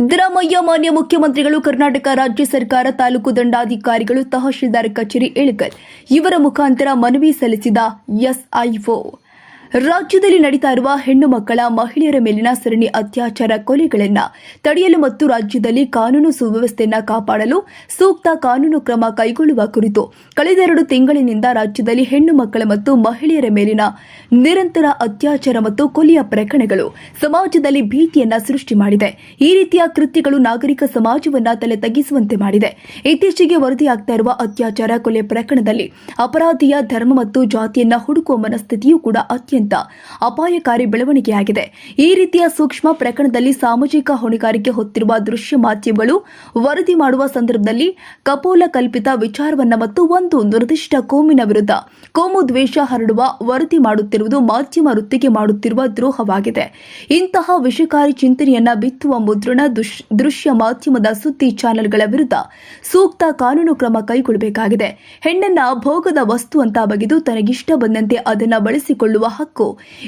ಸಿದ್ದರಾಮಯ್ಯ, ಮಾನ್ಯ ಮುಖ್ಯಮಂತ್ರಿಗಳು, ಕರ್ನಾಟಕ ರಾಜ್ಯ ಸರ್ಕಾರ, ತಾಲೂಕು ದಂಡಾಧಿಕಾರಿಗಳು, ತಹಶೀಲ್ದಾರ್ ಕಚೇರಿ ಇಳಕಲ್ ಇವರ ಮುಖಾಂತರ ಮನವಿ ಸಲ್ಲಿಸಿದ ಎಸ್ಐಒ. ರಾಜ್ಯದಲ್ಲಿ ನಡೀತಾ ಇರುವ ಹೆಣ್ಣು ಮಕ್ಕಳ ಮಹಿಳೆಯರ ಮೇಲಿನ ಸರಣಿ ಅತ್ಯಾಚಾರ ಕೊಲೆಗಳನ್ನು ತಡೆಯಲು ಮತ್ತು ರಾಜ್ಯದಲ್ಲಿ ಕಾನೂನು ಸುವ್ಯವಸ್ಥೆಯನ್ನು ಕಾಪಾಡಲು ಸೂಕ್ತ ಕಾನೂನು ಕ್ರಮ ಕೈಗೊಳ್ಳುವ ಕುರಿತು ಕಳೆದೆರಡು ತಿಂಗಳಿನಿಂದ ರಾಜ್ಯದಲ್ಲಿ ಹೆಣ್ಣು ಮಕ್ಕಳ ಮತ್ತು ಮಹಿಳೆಯರ ಮೇಲಿನ ನಿರಂತರ ಅತ್ಯಾಚಾರ ಮತ್ತು ಕೊಲೆಯ ಪ್ರಕರಣಗಳು ಸಮಾಜದಲ್ಲಿ ಭೀತಿಯನ್ನ ಸೃಷ್ಟಿ ಮಾಡಿದೆ. ಈ ರೀತಿಯ ಕೃತ್ಯಗಳು ನಾಗರಿಕ ಸಮಾಜವನ್ನ ತಲೆ ತಗ್ಗಿಸುವಂತೆ ಮಾಡಿದೆ. ಇತ್ತೀಚೆಗೆ ವರದಿಯಾಗ್ತಾ ಇರುವ ಅತ್ಯಾಚಾರ, ಕೊಲೆ ಪ್ರಕರಣದಲ್ಲಿ ಅಪರಾಧಿಯ ಧರ್ಮ ಮತ್ತು ಜಾತಿಯನ್ನ ಹುಡುಕುವ ಮನಸ್ಥಿತಿಯೂ ಕೂಡ ಅತ್ಯಂತ ಅಪಾಯಕಾರಿ ಬೆಳವಣಿಗೆಯಾಗಿದೆ. ಈ ರೀತಿಯ ಸೂಕ್ಷ್ಮ ಪ್ರಕರಣದಲ್ಲಿ ಸಾಮಾಜಿಕ ಹೊಣೆಗಾರಿಕೆ ಹೊತ್ತಿರುವ ದೃಶ್ಯ ಮಾಧ್ಯಮಗಳು ವರದಿ ಮಾಡುವ ಸಂದರ್ಭದಲ್ಲಿ ಕಪೋಲ ಕಲ್ಪಿತ ವಿಚಾರವನ್ನ ಮತ್ತು ಒಂದು ನಿರ್ದಿಷ್ಟ ಕೋಮಿನ ವಿರುದ್ಧ ಕೋಮು ದ್ವೇಷ ಹರಡುವ ವರದಿ ಮಾಡುತ್ತಿರುವುದು ಮಾಧ್ಯಮ ವೃತ್ತಿಗೆ ಮಾಡುತ್ತಿರುವ ದ್ರೋಹವಾಗಿದೆ. ಇಂತಹ ವಿಷಕಾರಿ ಚಿಂತನೆಯನ್ನ ಬಿತ್ತುವ ಮುದ್ರಣ ದೃಶ್ಯ ಮಾಧ್ಯಮದ ಸುದ್ದಿ ಚಾನೆಲ್ಗಳ ವಿರುದ್ಧ ಸೂಕ್ತ ಕಾನೂನು ಕ್ರಮ ಕೈಗೊಳ್ಳಬೇಕಾಗಿದೆ. ಹೆಣ್ಣನ್ನ ಭೋಗದ ವಸ್ತು ಅಂತ ಬಗೆದು ತನಗಿಷ್ಟ ಬಂದಂತೆ ಅದನ್ನ ಬಳಸಿಕೊಳ್ಳುವ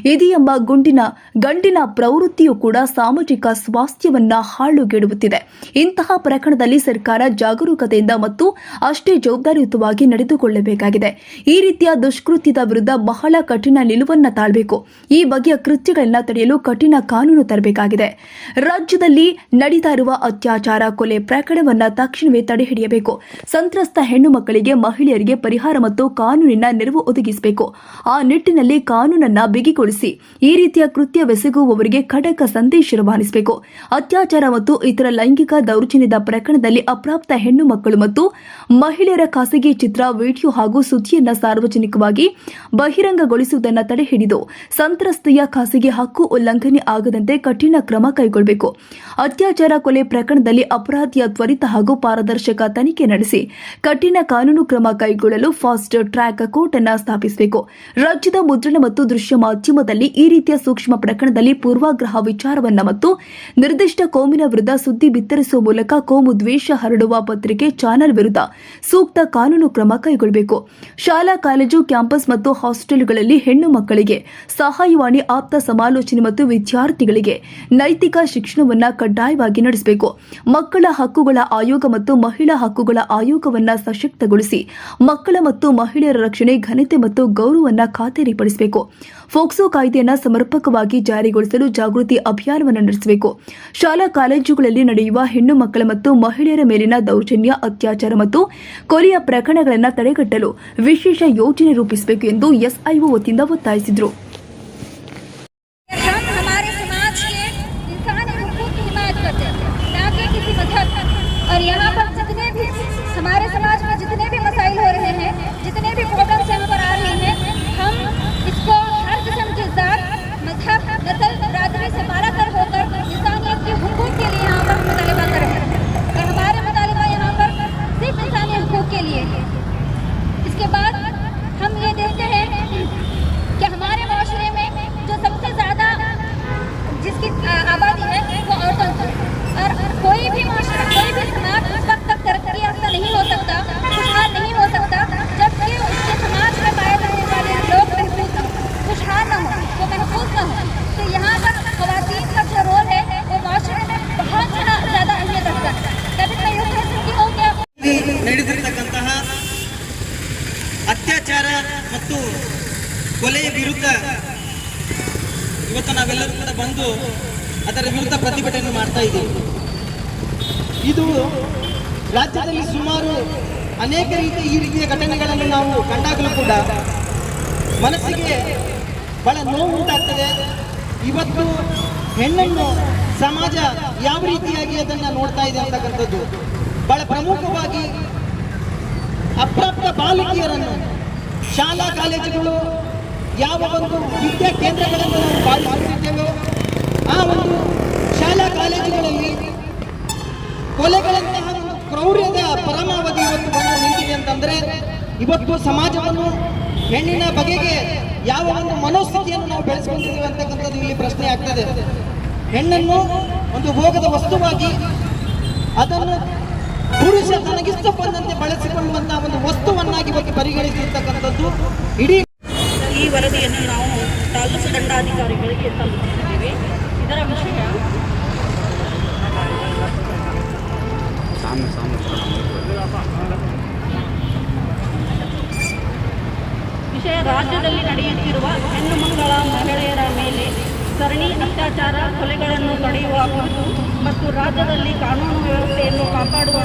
ಇದೆಯೆಂಬ ಗುಂಡಿನ, ಗಂಡಿನ ಪ್ರವೃತ್ತಿಯು ಕೂಡ ಸಾಮಾಜಿಕ ಸ್ವಾಸ್ಥ್ಯವನ್ನ ಹಾಳುಗೆಡುತ್ತಿದೆ. ಇಂತಹ ಪ್ರಕರಣದಲ್ಲಿ ಸರ್ಕಾರ ಜಾಗರೂಕತೆಯಿಂದ ಮತ್ತು ಅಷ್ಟೇ ಜವಾಬ್ದಾರಿಯುತವಾಗಿ ನಡೆದುಕೊಳ್ಳಬೇಕಾಗಿದೆ. ಈ ರೀತಿಯ ದುಷ್ಕೃತ್ಯದ ವಿರುದ್ಧ ಬಹಳ ಕಠಿಣ ನಿಲುವನ್ನ ತಾಳಬೇಕು. ಈ ಬಗೆಯ ಕೃತ್ಯಗಳನ್ನ ತಡೆಯಲು ಕಠಿಣ ಕಾನೂನು ತರಬೇಕಾಗಿದೆ. ರಾಜ್ಯದಲ್ಲಿ ನಡೀತಾ ಇರುವ ಅತ್ಯಾಚಾರ ಕೊಲೆ ಪ್ರಕರಣವನ್ನ ತಕ್ಷಣವೇ ತಡೆಹಿಡಿಯಬೇಕು ಸಂತ್ರಸ್ತ ಹೆಣ್ಣು ಮಕ್ಕಳಿಗೆ ಮಹಿಳೆಯರಿಗೆ ಪರಿಹಾರ ಮತ್ತು ಕಾನೂನಿನ ನೆರವು ಒದಗಿಸಬೇಕು. ಆ ನಿಟ್ಟಿನಲ್ಲಿ ಕಾನೂನನ್ನ ಬಿಗಿಗೊಳಿಸಿ ಈ ರೀತಿಯ ಕೃತ್ಯವೆಸಗುವವರಿಗೆ ಖಡಕ ಸಂದೇಶ ರವಾನಿಸಬೇಕು. ಅತ್ಯಾಚಾರ ಮತ್ತು ಇತರ ಲೈಂಗಿಕ ದೌರ್ಜನ್ಯದ ಪ್ರಕರಣದಲ್ಲಿ ಅಪ್ರಾಪ್ತ ಹೆಣ್ಣು ಮಕ್ಕಳು ಮತ್ತು ಮಹಿಳೆಯರ ಖಾಸಗಿ ಚಿತ್ರ, ವಿಡಿಯೋ ಹಾಗೂ ಸುದ್ದಿಯನ್ನ ಸಾರ್ವಜನಿಕವಾಗಿ ಬಹಿರಂಗಗೊಳಿಸುವುದನ್ನು ತಡೆಹಿಡಿದು ಸಂತ್ರಸ್ತೆಯ ಖಾಸಗಿ ಹಕ್ಕು ಉಲ್ಲಂಘನೆ ಆಗದಂತೆ ಕಠಿಣ ಕ್ರಮ ಕೈಗೊಳ್ಳಬೇಕು ಅತ್ಯಾಚಾರ ಕೊಲೆ ಪ್ರಕರಣದಲ್ಲಿ ಅಪರಾಧಿಯ ತ್ವರಿತ ಹಾಗೂ ಪಾರದರ್ಶಕ ತನಿಖೆ ನಡೆಸಿ ಕಠಿಣ ಕಾನೂನು ಕ್ರಮ ಕೈಗೊಳ್ಳಲು ಫಾಸ್ಟ್ ಟ್ರ್ಯಾಕ್ ಕೋರ್ಟ್ ಅನ್ನು ಸ್ಥಾಪಿಸಬೇಕು. ರಾಜ್ಯದ ಮುದ್ರಣ ಮತ್ತು ದೃಶ್ಯ ಮಾಧ್ಯಮದಲ್ಲಿ ಈ ರೀತಿಯ ಸೂಕ್ಷ್ಮ ಪ್ರಕರಣದಲ್ಲಿ ಪೂರ್ವಾಗ್ರಹ ವಿಚಾರವನ್ನ ಮತ್ತು ನಿರ್ದಿಷ್ಟ ಕೋಮಿನ ವಿರುದ್ಧ ಸುದ್ದಿ ಬಿತ್ತರಿಸುವ ಮೂಲಕ ಕೋಮು ದ್ವೇಷ ಹರಡುವ ಪತ್ರಿಕೆ ಚಾನೆಲ್ ವಿರುದ್ಧ ಸೂಕ್ತ ಕಾನೂನು ಕ್ರಮ ಕೈಗೊಳ್ಳಬೇಕು. ಶಾಲಾ, ಕಾಲೇಜು, ಕ್ಯಾಂಪಸ್ ಮತ್ತು ಹಾಸ್ಟೆಲ್ಗಳಲ್ಲಿ ಹೆಣ್ಣು ಮಕ್ಕಳಿಗೆ ಸಹಾಯವಾಣಿ, ಆಪ್ತ ಸಮಾಲೋಚನೆ ಮತ್ತು ವಿದ್ಯಾರ್ಥಿಗಳಿಗೆ ನೈತಿಕ ಶಿಕ್ಷಣವನ್ನ ಕಡ್ಡಾಯವಾಗಿ ನಡೆಸಬೇಕು. ಮಕ್ಕಳ ಹಕ್ಕುಗಳ ಆಯೋಗ ಮತ್ತು ಮಹಿಳಾ ಹಕ್ಕುಗಳ ಆಯೋಗವನ್ನ ಸಶಕ್ತಗೊಳಿಸಿ ಮಕ್ಕಳ ಮತ್ತು ಮಹಿಳೆಯರ ರಕ್ಷಣೆ, ಘನತೆ ಮತ್ತು ಗೌರವವನ್ನ ಖಾತರಿಪಡಿಸಬೇಕು. ಫೋಕ್ಸೋ ಕಾಯ್ದೆಯನ್ನು ಸಮರ್ಪಕವಾಗಿ ಜಾರಿಗೊಳಿಸಲು ಜಾಗೃತಿ ಅಭಿಯಾನವನ್ನು ನಡೆಸಬೇಕು. ಶಾಲಾ ಕಾಲೇಜುಗಳಲ್ಲಿ ನಡೆಯುವ ಹೆಣ್ಣು ಮಕ್ಕಳ ಮತ್ತು ಮಹಿಳೆಯರ ಮೇಲಿನ ದೌರ್ಜನ್ಯ, ಅತ್ಯಾಚಾರ ಮತ್ತು ಕೊಲೆಯ ಪ್ರಕರಣಗಳನ್ನು ತಡೆಗಟ್ಟಲು ವಿಶೇಷ ಯೋಜನೆ ರೂಪಿಸಬೇಕು ಎಂದು ಎಸ್ಐಒ ವತಿಯಿಂದ ಒತ್ತಾಯಿಸಿದರು. ಮತ್ತು ಕೊಲೆಯ ವಿರುದ್ಧ ಇವತ್ತು ನಾವೆಲ್ಲರೂ ಕೂಡ ಬಂದು ಅದರ ವಿರುದ್ಧ ಪ್ರತಿಭಟನೆ ಮಾಡ್ತಾ ಇದ್ದೀವಿ. ಇದು ರಾಜ್ಯದಲ್ಲಿ ಸುಮಾರು ಅನೇಕ ರೀತಿಯ ಈ ರೀತಿಯ ಘಟನೆಗಳನ್ನು ನಾವು ಕಂಡಾಗಲೂ ಕೂಡ ಮನಸ್ಸಿಗೆ ಬಹಳ ನೋವು ಉಂಟಾಗ್ತದೆ. ಇವತ್ತು ಹೆಣ್ಣನ್ನು ಸಮಾಜ ಯಾವ ರೀತಿಯಾಗಿ ಅದನ್ನು ನೋಡ್ತಾ ಇದೆ ಅಂತಕ್ಕಂಥದ್ದು ಬಹಳ ಪ್ರಮುಖವಾಗಿ ಅಪ್ರಾಪ್ತ ಬಾಲಕಿಯರನ್ನು ಶಾಲಾ ಕಾಲೇಜುಗಳು ಯಾವ ಒಂದು ವಿದ್ಯಾ ಕೇಂದ್ರಗಳನ್ನು ನಾವು ಪಾಲಿಸುತ್ತಿದ್ದೇವೆ, ಆ ಒಂದು ಶಾಲಾ ಕಾಲೇಜುಗಳಲ್ಲಿ ಕೊಲೆಗಳಂತಹ ಕ್ರೌರ್ಯದ ಪರಮಾವಧಿ ಇವತ್ತು ಬಂದು ನಿಂತಿದೆ ಅಂತಂದ್ರೆ, ಇವತ್ತು ಸಮಾಜವನ್ನು ಹೆಣ್ಣಿನ ಬಗೆಗೆ ಯಾವ ಒಂದು ಮನೋಸ್ಥಿತಿಯನ್ನು ನಾವು ಬೆಳೆಸ್ಕೊಂಡಿದ್ದೀವಿ ಅಂತಕ್ಕಂಥದ್ದು ಇಲ್ಲಿ ಪ್ರಶ್ನೆ ಆಗ್ತದೆ. ಹೆಣ್ಣನ್ನು ಒಂದು ಭೋಗದ ವಸ್ತುವಾಗಿ ಅದನ್ನು ಪುರುಷ ತನಗಿಷ್ಟ ಬಂದಂತೆ ಬಳಸಿಕೊಳ್ಳುವಂತಹ ಒಂದು ವಸ್ತುವನ್ನಾಗಿ ಬಗ್ಗೆ ಪರಿಗಣಿಸಿರ್ತಕ್ಕಂಥದ್ದು. ಇಡೀ ಈ ವರದಿಯನ್ನು ನಾವು ತಾಲೂಕು ದಂಡಾಧಿಕಾರಿಗಳಿಗೆ ತಲುಪಿಸಿದ್ದೇವೆ. ಇದರ ವಿಷಯ ವಿಷಯ ರಾಜ್ಯದಲ್ಲಿ ನಡೆಯುತ್ತಿರುವ ಹೆಣ್ಣು ಮಕ್ಕಳ ಮಹಿಳೆಯರ ಮೇಲೆ ಸರಣಿ ಅತ್ಯಾಚಾರ ಕೊಲೆಗಳನ್ನು ತಡೆಯುವ ಕುರಿತು ಮತ್ತು ರಾಜ್ಯದಲ್ಲಿ ಕಾನೂನು ವ್ಯವಸ್ಥೆಯನ್ನು ಕಾಪಾಡುವ